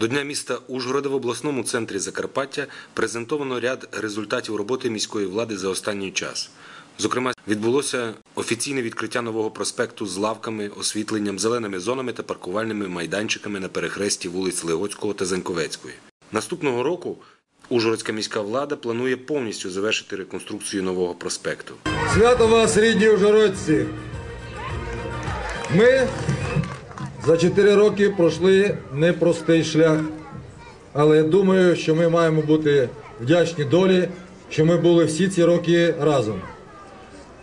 До Дня міста Ужгорода в обласному центрі Закарпаття презентовано ряд результатів роботи міської влади за останній час. Зокрема, відбулося офіційне відкриття нового проспекту з лавками, освітленням, зеленими зонами та паркувальними майданчиками на перехресті вулиць Легоцького та Заньковецької. Наступного року Ужгородська міська влада планує повністю завершити реконструкцію нового проспекту. Свято вас, рідні ужгородці! Ми за 4 роки пройшли непростий шлях. Але я думаю, що ми маємо бути вдячні долі, що ми були всі ці роки разом.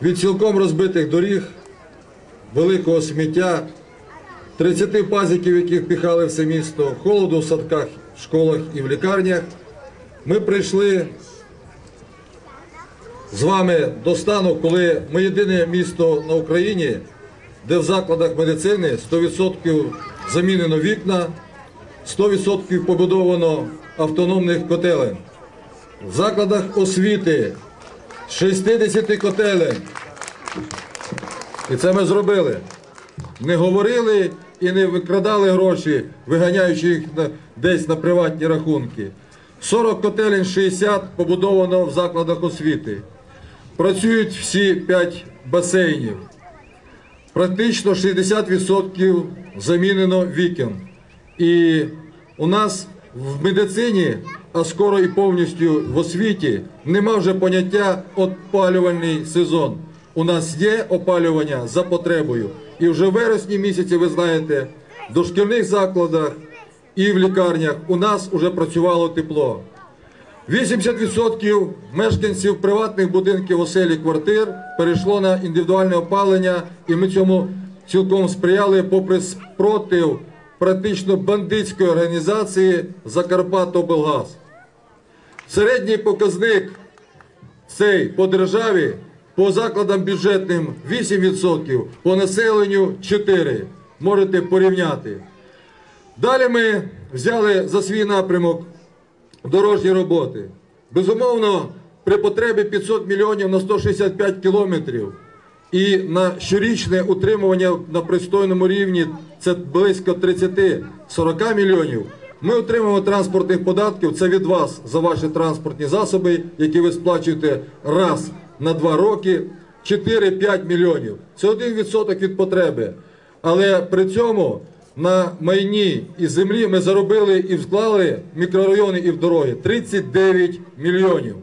Від цілком розбитих доріг, великого сміття, 30 пазиків, яких піхали все місто, холоду в садках, школах і в лікарнях, ми прийшли з вами до стану, коли ми єдине місто на Україні, де в закладах медицини 100% замінено вікна, 100% побудовано автономних котелень. В закладах освіти 60 котелень. І це ми зробили. Не говорили і не викрадали гроші, виганяючи їх десь на приватні рахунки. 40 котелень, 60 побудовано в закладах освіти. Працюють всі 5 басейнів. Практично 60% замінено вікон. І у нас в медицині, а скоро і повністю в освіті, нема вже поняття опалювальний сезон. У нас є опалювання за потребою. І вже в вересні місяці, ви знаєте, в дошкільних закладах і в лікарнях у нас вже працювало тепло. 80% мешканців приватних будинків оселі квартир перейшло на індивідуальне опалення, і ми цьому цілком сприяли попри спротив практично бандитської організації Закарпатоблгаз. Середній показник цей по державі по закладам бюджетним 8%, по населенню 4%. Можете порівняти. Далі ми взяли за свій напрямок дорожні роботи. Безумовно, при потребі 500 мільйонів на 165 кілометрів і на щорічне утримування на пристойному рівні це близько 30-40 мільйонів. Ми отримуємо транспортних податків. Це від вас за ваші транспортні засоби, які ви сплачуєте раз на два роки. 4-5 мільйонів. Це 1% від потреби. Але при цьому на майні і землі ми заробили і вклали мікрорайони і в дороги 39 мільйонів.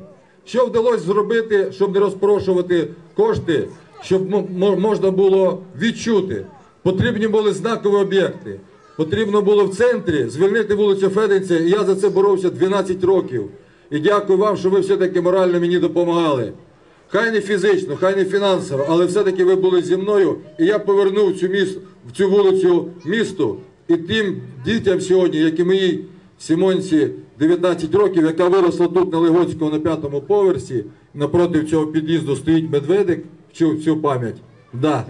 Що вдалося зробити, щоб не розпрошувати кошти, щоб можна було відчути? Потрібні були знакові об'єкти. Потрібно було в центрі звільнити вулицю Феденця, і я за це боровся 12 років. І дякую вам, що ви все-таки морально мені допомагали. Хай не фізично, хай не фінансово, але все-таки ви були зі мною, і я повернув цю міст, в цю вулицю місту і тим дітям сьогодні, як і моїй Сімонці 19 років, яка виросла тут на Легоцькому на п'ятому поверсі, напроти цього під'їзду стоїть медведик цю, цю пам'ять. Да.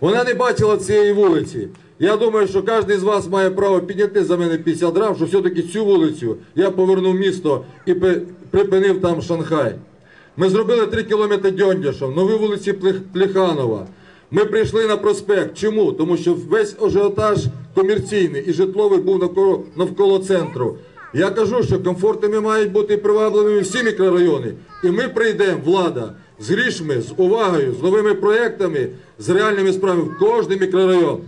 Вона не бачила цієї вулиці. Я думаю, що кожен з вас має право підняти за мене 50 грам, що все-таки цю вулицю я повернув місто і припинив там Шанхай. Ми зробили 3 кілометри Дьондяшов, нові вулиці Плех- Плеханова. Ми прийшли на проспект. Чому? Тому що весь ажіотаж комерційний і житловий був навколо, навколо центру. Я кажу, що комфортними мають бути привабливими всі мікрорайони. І ми прийдемо, влада, з грішми, з увагою, з новими проектами, з реальними справами в кожний мікрорайон.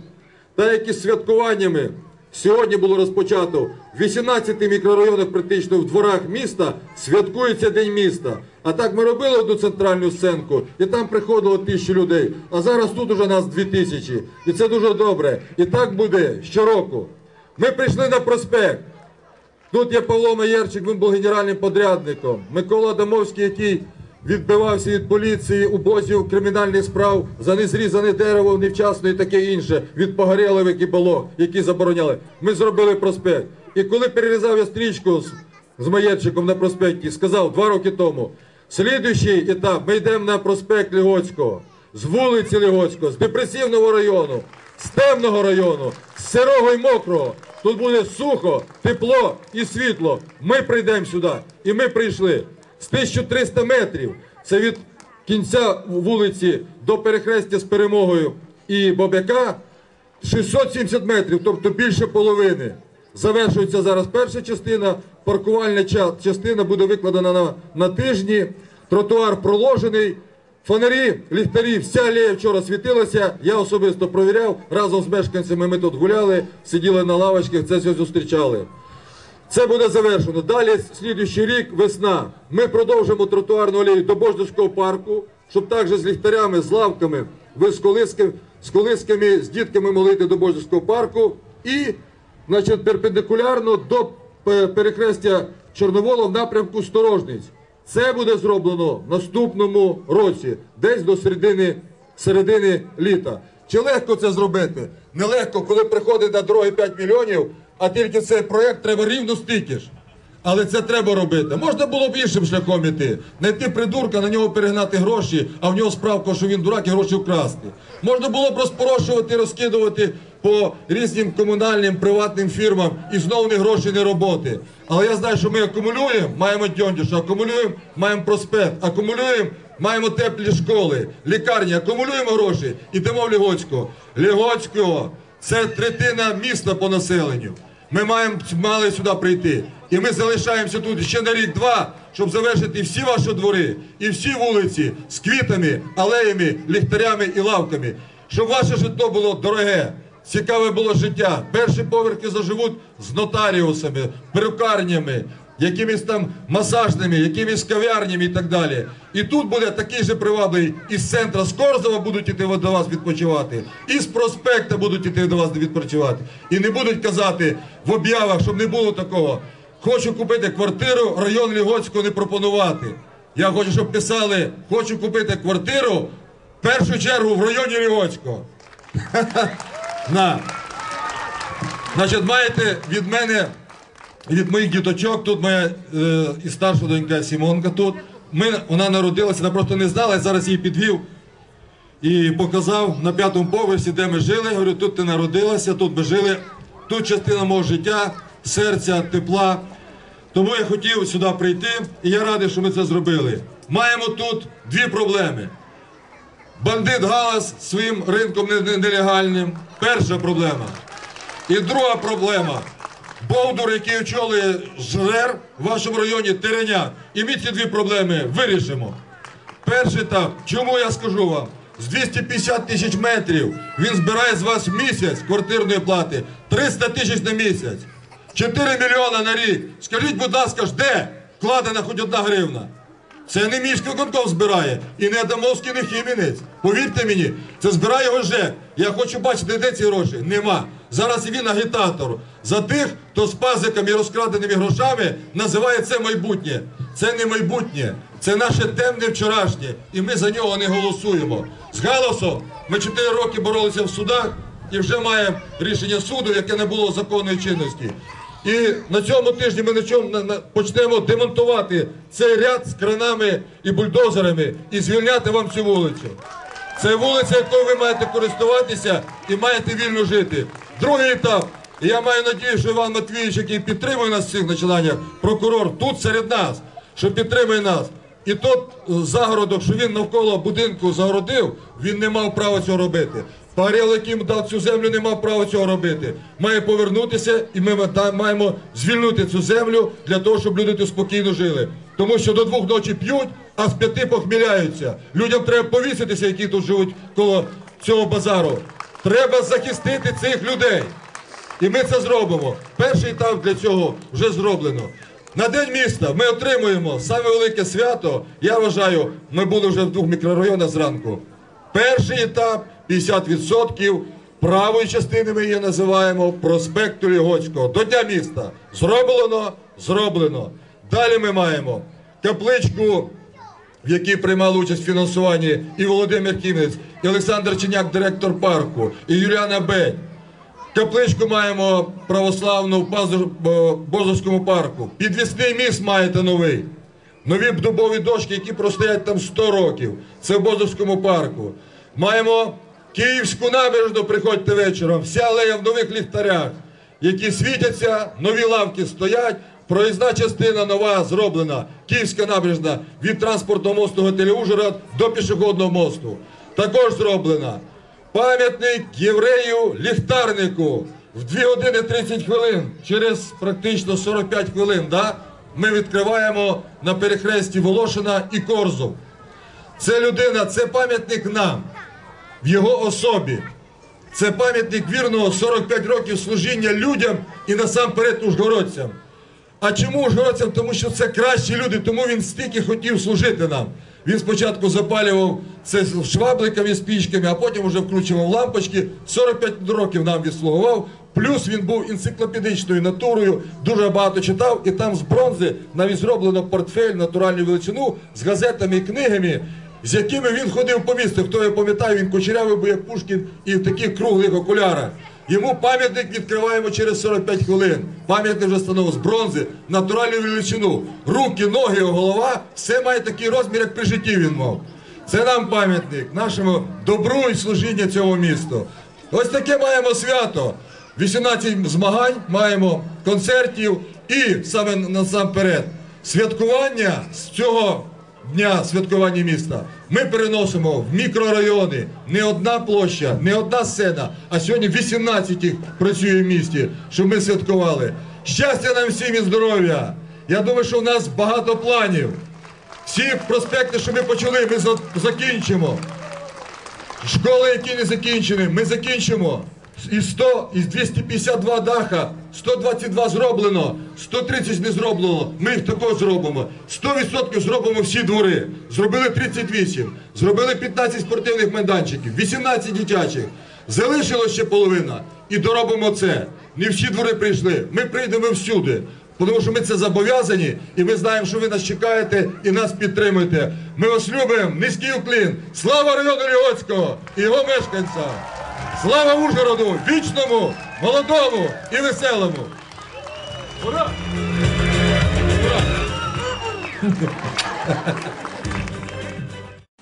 Та як і з святкуваннями Сьогодні було розпочато в 18 мікрорайонах, практично в дворах міста, святкується День міста. А так ми робили одну центральну сценку, і там приходило тисячу людей. А зараз тут уже нас дві тисячі. І це дуже добре. І так буде щороку. Ми прийшли на проспект. Тут є Павло Маєрчик, він був генеральним подрядником. Микола Адамовський, який відбивався від поліції, убозів кримінальних справ за незрізане дерево невчасно і таке інше, від погорєлових і балок, які забороняли. Ми зробили проспект. І коли перерізав я стрічку з, з Маєрчиком на проспекті, сказав два роки тому, слідуючий етап, ми йдемо на проспект Лігоцького, з вулиці Лігоцького, з депресивного району, з темного району, з сирого і мокрого. Тут буде сухо, тепло і світло. Ми прийдемо сюди. І ми прийшли. З 1300 метрів. Це від кінця вулиці до перехрестя з перемогою і Бобяка 670 метрів, тобто більше половини. Завершується зараз перша частина. Паркувальна частина буде викладена на, на тижні. Тротуар проложений. Фонарі, ліхтарі, вся алея вчора світилася. Я особисто провіряв. Разом з мешканцями ми тут гуляли, сиділи на лавочках, це все зустрічали. Це буде завершено. Далі слідуючий рік, весна. Ми продовжимо тротуарну алею до Бождовського парку, щоб також з ліхтарями, з лавками, ви з колисками, з колисками, з дітками могли йти до Бождовського парку. І, значить, перпендикулярно до е, перехрестя Чорновола в напрямку Сторожниць. Це буде зроблено в наступному році, десь до середини, середини літа. Чи легко це зробити? Нелегко, коли приходить на дороги 5 мільйонів, а тільки цей проєкт треба рівно стільки ж. Але це треба робити. Можна було б іншим шляхом іти. Знайти придурка, на нього перегнати гроші, а в нього справка, що він дурак і гроші вкрасти. Можна було б розпорошувати, розкидувати по різним комунальним приватним фірмам і знову не гроші, не роботи. Але я знаю, що ми акумулюємо, маємо дьондіш, акумулюємо, маємо проспект, акумулюємо, маємо теплі школи, лікарні, акумулюємо гроші, ідемо в Лігоцького. Лігоцького це третина міста по населенню. Ми маємо мали сюди прийти. І ми залишаємося тут ще на рік-два, щоб завершити всі ваші двори і всі вулиці з квітами, алеями, ліхтарями і лавками. Щоб ваше житло було дороге, цікаве було життя. Перші поверхи заживуть з нотаріусами, перукарнями, якимись там масажними, якимись кав'ярнями і так далі. І тут буде такий же привабливий із центра з Корзова будуть іти до вас відпочивати, і з проспекта будуть іти до вас відпочивати. І не будуть казати в об'явах, щоб не було такого. Хочу купити квартиру, район Лігоцького не пропонувати. Я хочу, щоб писали, хочу купити квартиру в першу чергу в районі Лігоцького. На. Значить, маєте від мене, від моїх діточок, тут моя е, і старша донька Сімонка тут. Ми, вона народилася, вона просто не знала, я зараз її підвів і показав на п'ятому поверсі, де ми жили. Говорю, тут ти народилася, тут ми жили, тут частина мого життя, серця, тепла. Тому я хотів сюди прийти, і я радий, що ми це зробили. Маємо тут дві проблеми. Бандит Галас своїм ринком не- не- нелегальним. Перша проблема. І друга проблема. Бовдур, який очолює жрер в вашому районі Тереня. І ми ці дві проблеми вирішимо. Перший етап, чому я скажу вам? З 250 тисяч метрів він збирає з вас місяць квартирної плати 300 тисяч на місяць. 4 мільйона на рік. Скажіть, будь ласка, де вкладена хоч одна гривна? Це не міський виконком збирає і не Адамовський, не Хімінець. Повірте мені, це збирає його ЖЕК. Я хочу бачити, де ці гроші. Нема. Зараз він агітатор. За тих, хто з пазиками і розкраденими грошами називає це майбутнє. Це не майбутнє, це наше темне вчорашнє. І ми за нього не голосуємо. З галасом ми 4 роки боролися в судах і вже маємо рішення суду, яке не було законної чинності. І на цьому тижні ми на- почнемо демонтувати цей ряд з кранами і бульдозерами і звільняти вам цю вулицю. Це вулиця, якою ви маєте користуватися і маєте вільно жити. Другий етап. І я маю надію, що Іван Матвійович, який підтримує нас в цих начинаннях, прокурор тут серед нас, що підтримує нас. І тот е, загородок, що він навколо будинку загородив, він не мав права цього робити. Який йому дав цю землю, не мав права цього робити. Має повернутися, і ми ма- маємо звільнити цю землю для того, щоб люди тут спокійно жили. Тому що до двох ночі п'ють, а з п'яти похміляються. Людям треба повіситися, які тут живуть коло цього базару. Треба захистити цих людей. І ми це зробимо. Перший етап для цього вже зроблено. На день міста ми отримуємо саме велике свято. Я вважаю, ми були вже в двох мікрорайонах зранку. Перший етап 50% правої частини ми її називаємо проспекту Лігоцького. До дня міста. Зроблено, зроблено. Далі ми маємо капличку в якій приймали участь в фінансуванні і Володимир Кімець, і Олександр Чиняк, директор парку, і Юліана Бень. Капличку маємо православну в Бозовському парку. Підвісний міст маєте новий. Нові дубові дошки, які простоять там 100 років. Це в Бозовському парку. Маємо Київську набережну, приходьте вечором. Вся алея в нових ліхтарях, які світяться, нові лавки стоять. Проїзна частина нова зроблена. Київська набережна від транспортного мосту готелю Ужгород до пішохідного мосту. Також зроблена. Пам'ятник єврею ліхтарнику. в 2 години 30 хвилин, через практично 45 хвилин, да, ми відкриваємо на перехресті Волошина і Корзов. Це людина, це пам'ятник нам, в його особі. Це пам'ятник вірного 45 років служіння людям і насамперед ужгородцям. А чому ужгородцям? Тому що це кращі люди, тому він стільки хотів служити нам. Він спочатку запалював це швабликами, спічками, а потім вже вкручував лампочки. 45 років нам відслугував. Плюс він був енциклопедичною натурою, дуже багато читав, і там з бронзи навіть зроблено портфель натуральну величину з газетами і книгами, з якими він ходив по місту. Хто я пам'ятає, він кучерявий був як Пушкін і в таких круглих окулярах. Йому пам'ятник відкриваємо через 45 хвилин. Пам'ятник вже становив з бронзи, натуральну величину. Руки, ноги, голова, все має такий розмір, як при житті він мав. Це нам пам'ятник, нашому добру і служіння цьому місту. Ось таке маємо свято. 18 змагань, маємо концертів і саме насамперед святкування з цього дня святкування міста ми переносимо в мікрорайони. Не одна площа, не одна сцена, а сьогодні 18 їх працює в місті, щоб ми святкували. Щастя нам всім і здоров'я! Я думаю, що в нас багато планів. Всі проспекти, що ми почали, ми закінчимо. Школи, які не закінчені, ми закінчимо. Із 100, із 252 даха, 122 зроблено, 130 не зроблено. Ми їх також зробимо. 100% зробимо всі двори. Зробили 38, зробили 15 спортивних майданчиків, 18 дитячих. Залишилось ще половина. І доробимо це. Не всі двори прийшли. Ми прийдемо всюди. Тому що ми це зобов'язані, і ми знаємо, що ви нас чекаєте і нас підтримуєте. Ми вас любимо, низький уклін. Слава району Львівського і його мешканцям! Слава Ужгороду, вічному, молодому і веселому! Ура!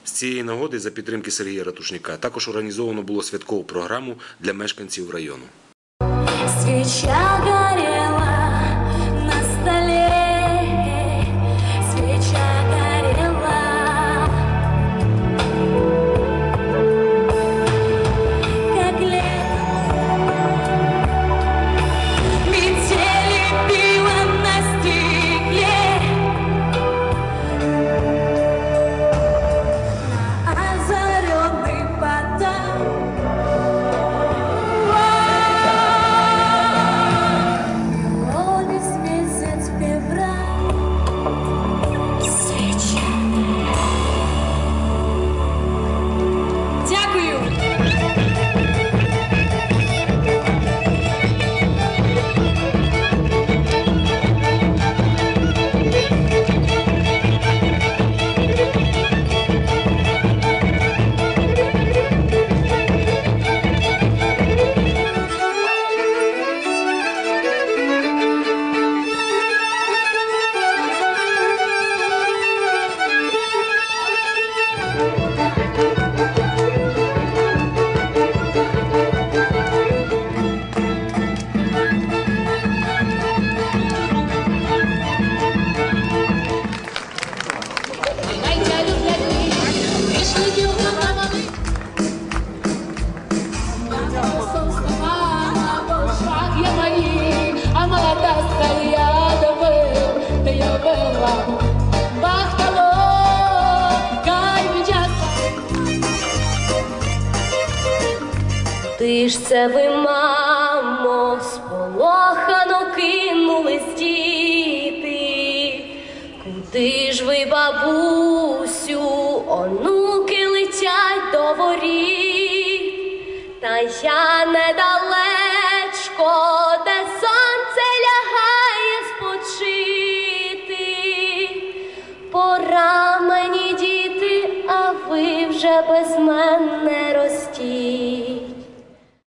З цієї нагоди за підтримки Сергія Ратушника також організовано було святкову програму для мешканців району. Ти ж це ви, мамо, сполохано кинулись діти. Куди ж ви, бабусю, онуки летять до воріт? Та я недалечко,